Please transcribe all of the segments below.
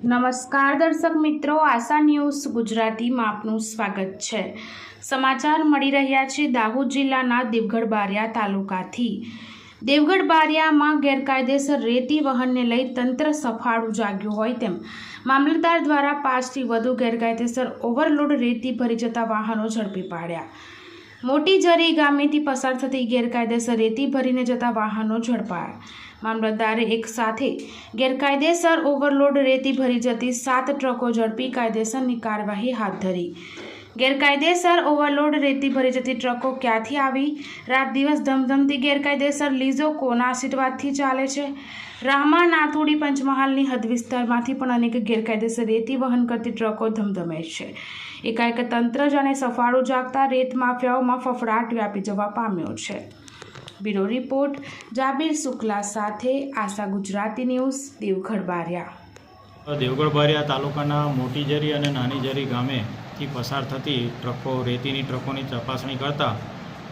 નમસ્કાર દર્શક મિત્રો, આશા ન્યૂઝ ગુજરાતીમાં આપનું સ્વાગત છે. સમાચાર મળી રહ્યા છે દાહોદ જિલ્લાના દેવગઢ બારિયા તાલુકાથી. દેવગઢ બારિયામાં ગેરકાયદેસર રેતી વહનને લઈ તંત્ર સફાળું જાગ્યું હોય તેમ. મામલતદાર દ્વારા પાંચથી વધુ ગેરકાયદેસર ઓવરલોડ રેતી ભરી જતા વાહનો ઝડપી પાડ્યા. મોટી જરી ગામેથી પસાર થતી ગેરકાયદેસર રેતી ભરીને જતા વાહનો ઝડપાયા. મામલતદારે એક સાથે ગેરકાયદેસર ઓવરલોડ રેતી ભરી જતી સાત ટ્રકો ઝડપી કાયદેસરની કાર્યવાહી હાથ ધરી. ગેરકાયદેસર ઓવરલોડ રેતી ભરી જતી ટ્રકો ક્યાંથી આવી? રાત દિવસ ધમધમતી ગેરકાયદેસર લીઝો કોના આશીર્વાદથી ચાલે છે? રામા નાથોડી પંચમહાલની હદ વિસ્તારમાંથી પણ અનેક ગેરકાયદેસર રેતી વહન કરતી ટ્રકો ધમધમે છે. એકાએક તંત્ર અને સફાળું જાગતા રેત માફિયાઓમાં ફફડાટ વ્યાપી જવા પામ્યો છે. બ્યુરો રિપોર્ટ, જાબીર શુક્લા સાથે આશા ગુજરાતી ન્યૂઝ, દેવગઢ બારિયા. દેવગઢ બારિયા તાલુકાના મોટી જરી અને નાની જરી ગામેથી પસાર થતી ટ્રકો, રેતીની ટ્રકોની તપાસણી કરતા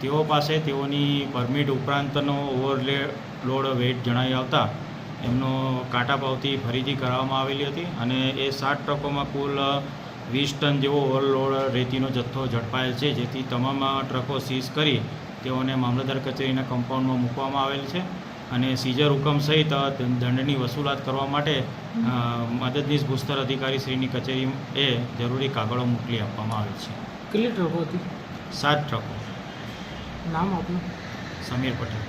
તેઓ પાસે તેઓની પરમિટ ઉપરાંતનો ઓવરલે લોડ વેટ જણાવી આવતા એમનો કાંટા પાવતી ફરીથી કરાવવામાં આવેલી હતી અને એ સાત ટ્રકોમાં કુલ વીસ ટન જેવો ઓવરલોડ રેતીનો જથ્થો ઝડપાયેલ છે, જેથી તમામ ટ્રકો સીઝ કરી તેઓને મામલતદાર કચેરીના કમ્પાઉન્ડમાં મૂકવામાં આવેલ છે. અને સીઝર હુકમ સહિત દંડની વસૂલાત કરવા માટે મદદનીશ ભૂસ્તર અધિકારી શ્રીની કચેરી એ જરૂરી કાગળો મોકલી આપવામાં આવે છે. કેટલી ટ્રકો હતી? સાત ટ્રકો. નામ આપનું? સમીર પટેલ.